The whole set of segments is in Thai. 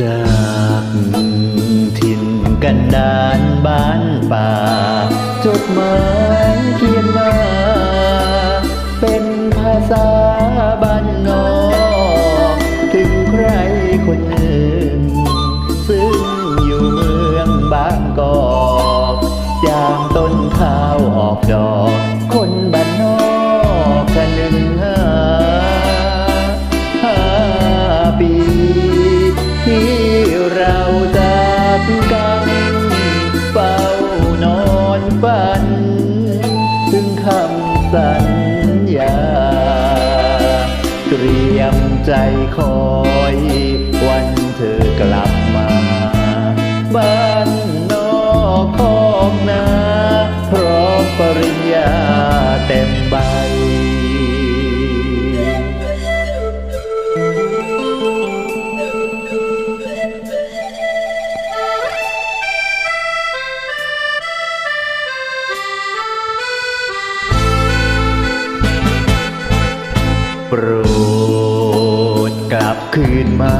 down. ดานบ้านป่า จดหมายเขียนมา เป็นภาษาบ้านนอกถึงใครคนหนึ่ง ซึ่งอยู่เมืองบางกอกยางต้นข้าวออกดอก ใจคอยวันเธอกลับมา บ้านนอกคอกนาพร้อมปริญญาเต็มใบปรดกลับ คืนมา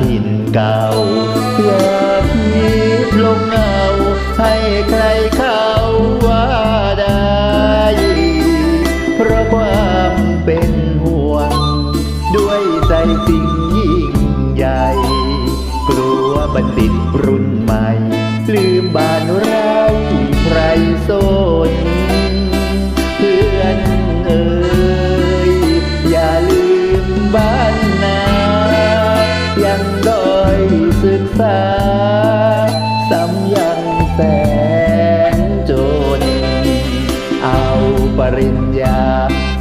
ถิ่นเก่าอย่าพิดลงเงาให้ใครเขาว่าได้ เพราะความเป็นห่วง ด้วยใจสิ่งยิ่งใหญ่ กลัวบัณฑิตรุ่นใหม่ ลืมบ้านไรใปริญญา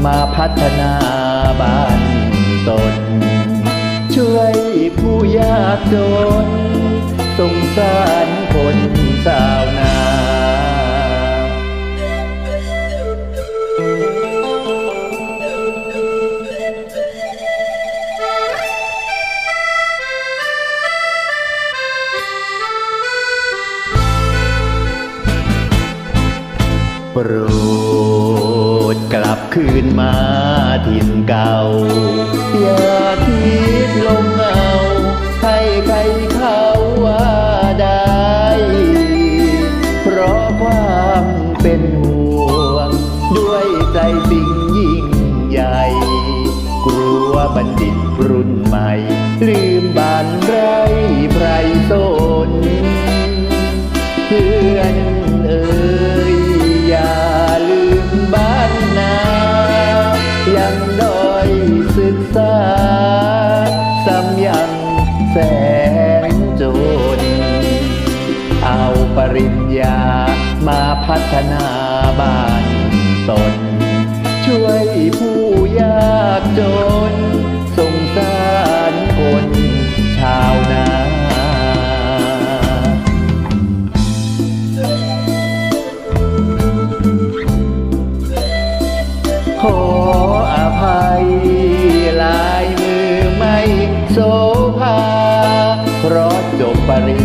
มาพัฒนาบ้านตน ช่วยผู้ยากจนสงสาร รดกลับคืนมาถิ่นเก่า อย่าคิดลง อยศึกษาสำยังแสนจน เอาปริญญามาพัฒนาบ้านตน ช่วยผู้ยากจน ภัยลายมือไม่โซภาเพราะจบปริญ